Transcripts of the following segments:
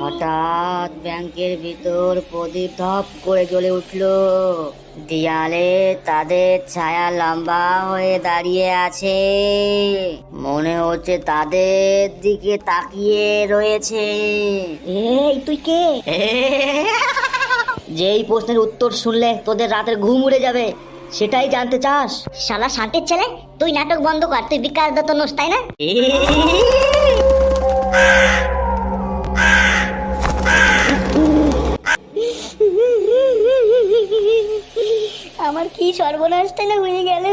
হঠাৎ ব্যাংকের ভিতর প্রদীপ ধপ করে জ্বলে উঠল। দেয়ালে তাদের ছায়া লম্বা হয়ে দাঁড়িয়ে আছে। মনে হচ্ছে তাদের দিকে তাকিয়ে রয়েছে। এই তুই কে? যেই প্রশ্নের উত্তর শুনলে তোদের রাতের ঘুম উড়ে যাবে। সেটাই জানতে চাস। শালা শান্তির ছেলে, তুই নাটক বন্ধ কর, তুই বিকাশ দত্ত নোস, তাই না? আমার কি সর্বনাশটা না হয়ে গেল?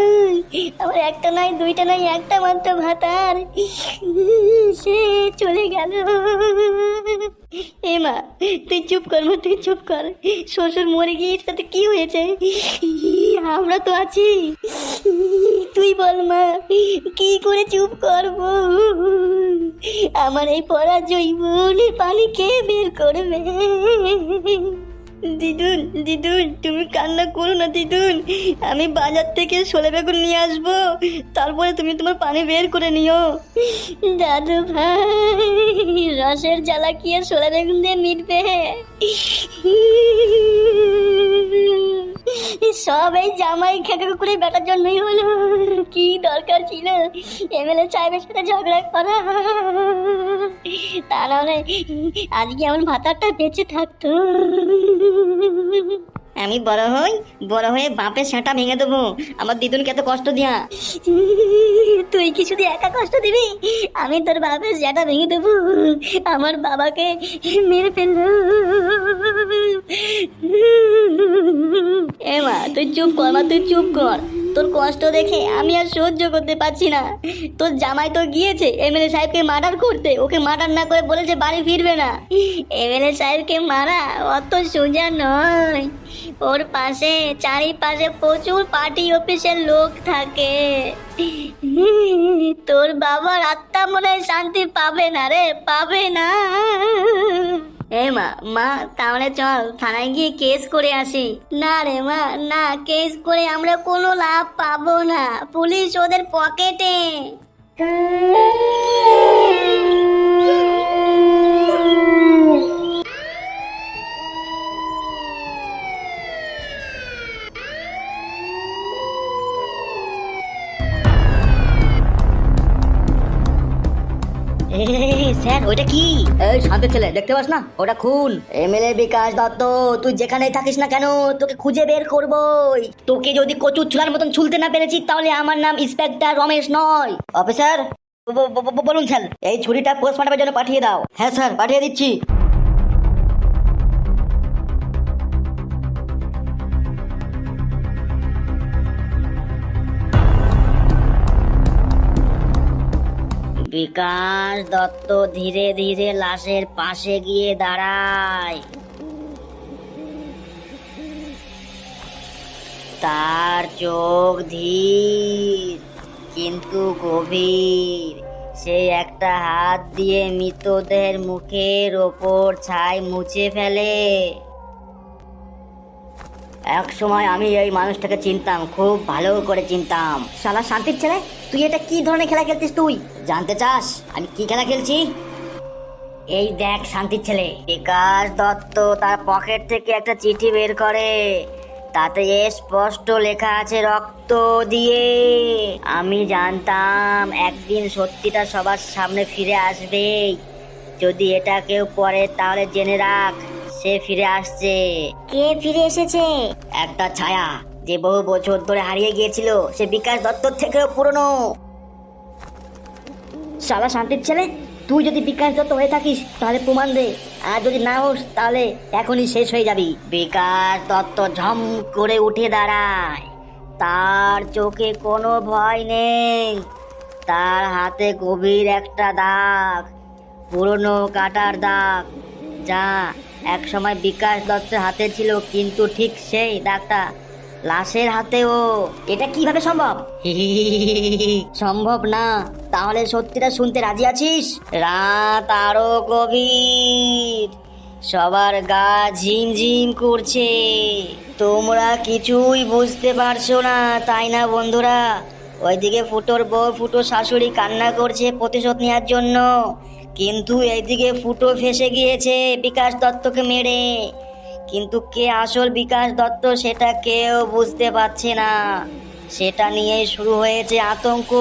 আমার একটা নয়, দুইটা নয়, একটা মাত্র ভাতার। সে চলে গেল। এ মা তুই চুপ কর মা, তুই চুপ কর। শ্বশুর মরে গিয়ে তাতে কি হয়েছে? আমরা তো আছি। তুই বল মা, কি করে চুপ করব? আমার এই পড়া জৈবনের পানি কে বের করবে। দিদুন দিদুন, তুমি কান্না করো না দিদুন। আমি বাজার থেকে সোলে বেগুন নিয়ে আসব। তারপরে তুমি তোমার পানি বের করে নিও। দাদু ভাই। রসের জ্বালা কি আর সোলা বেগুন দিয়ে মিটবে? সব এই জামাই খেকে করে বেটার জন্যই হলো। কি দরকার ছিল? এমএলএ সাহেবের সাথে ঝগড়া করা। তা নাহলে আজকে আমার ভাতারটা বেঁচে থাকতো। আমি বড় হই, বড় হয়ে বাপের সেটা ভেঙে দেবো। আমার দিদুনকে এত কষ্ট দিয়া। তুই কি শুধু একা কষ্ট দিবি? আমি তোর বাপের সেটা ভেঙে দেবো। আমার বাবাকে মেরে ফেলব। এ মা, তুই চুপ কর মা, তুই চুপ কর। তোর কষ্ট দেখে আমি আর সহ্য করতে পারছি না। তোর জামাই তো গিয়েছে এমএলএ সাহেবকে মার্ডার করতে। ওকে মার্ডার না করে বলেছে বাড়ি ফিরবে না। এমএলএ সাহেবকে মারা অত সোজা নয়। ওর পাশে, চারিপাশে প্রচুর পার্টি অফিসের লোক থাকে। তোর বাবার আত্মা মনে শান্তি পাবে না রে, পাবে না। এ মা মা, তাহলে চল, থানায় গিয়ে কেস করে আসি। না রে মা, না, কেস করে আমরা কোনো লাভ পাবো না। পুলিশ ওদের পকেটে। স্যার, ওইটা কি? এই শান্তির ছেলে, দেখতে পাস না? ওটা খুন। এমএলএ বিকাশ দত্ত, তুই যেখানেই থাকিস না কেন, তোকে খুঁজে বের করবই। তোকে যদি কচু ছুলার মতন ছুলতে না পেরেছি, তাহলে আমার নাম ইন্সপেক্টর রমেশ নয়। অফিসার বলুন, স্যার, এই ছুরিটা পোস্টমর্টমের জন্য পাঠিয়ে দাও। হ্যাঁ স্যার, পাঠিয়ে দিচ্ছি। বিকাশ দত্ত ধীরে ধীরে লাশের পাশে গিয়ে দাঁড়ায়। তার চোখ ধীর, কিন্তু গভীর। সে একটা হাত দিয়ে মৃতদেহের মুখের ওপর ছাই মুছে ফেলে। এক সময় আমি এই মানুষটাকে চিনতাম, খুব ভালো করে চিনতাম। শালা শান্তির ছেলে, তুই এটা কি ধরনের খেলা খেলছিস তুই? জানতে চাস? আমি কি খেলা খেলছি? এই দেখ শান্তির ছেলে। বিকাশ দত্ত তার পকেট থেকে একটা চিঠি বের করে। তাতে স্পষ্ট লেখা আছে, রক্ত দিয়ে। আমি জানতাম একদিন সত্যিটা সবার সামনে ফিরে আসবে যদি এটা কেউ পড়ে, তাহলে জেনে রাখ। সে ফিরে আসছে। কে ফিরে এসেছে? একটা ছায়া যে বহু বছর ধরে হারিয়ে গিয়েছিল সে বিকাশ দত্তর থেকেও পুরনো। শালা শান্তির ছেলে তুই যদি বিকাশ দত্ত হয়ে থাকিস তাহলে প্রমাণ দে। আর যদি না হোস তাহলে এখনই শেষ হয়ে যাবি। বিকাশ দত্ত ঝম করে উঠে দাঁড়ায়। তার চোখে কোনো ভয় নেই। তার হাতে গভীর একটা দাগ পুরনো কাটার দাগ যা এক সময় বিকাশ দত্তের হাতে ছিল, কিন্তু ঠিক সেই দাগটা লাশের হাতেও এটা কীভাবে সম্ভব? সম্ভব না। তাহলে সত্যিটা শুনতে রাজি আছিস? রাত আরও গভীর। সবার গা ঝিমঝিম করছে। তোমরা কিছুই বুঝতে পারছ না, তাই না বন্ধুরা? ওইদিকে ফুটোর বউ, ফুটো শাশুড়ি কান্না করছে প্রতিশোধ নেওয়ার জন্য। কিন্তু এইদিকে ফুটো ফেসে গিয়েছে বিকাশ দত্তকে মেরে। কিন্তু কে আসল বিকাশ দত্ত সেটা কেউ বুঝতে পারছে না। সেটা নিয়েই শুরু হয়েছে আতঙ্ক।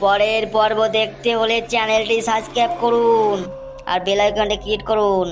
পরের পর্ব দেখতে হলে চ্যানেলটি সাবস্ক্রাইব করুন আর বেলাইকনটি ক্লিক করুন।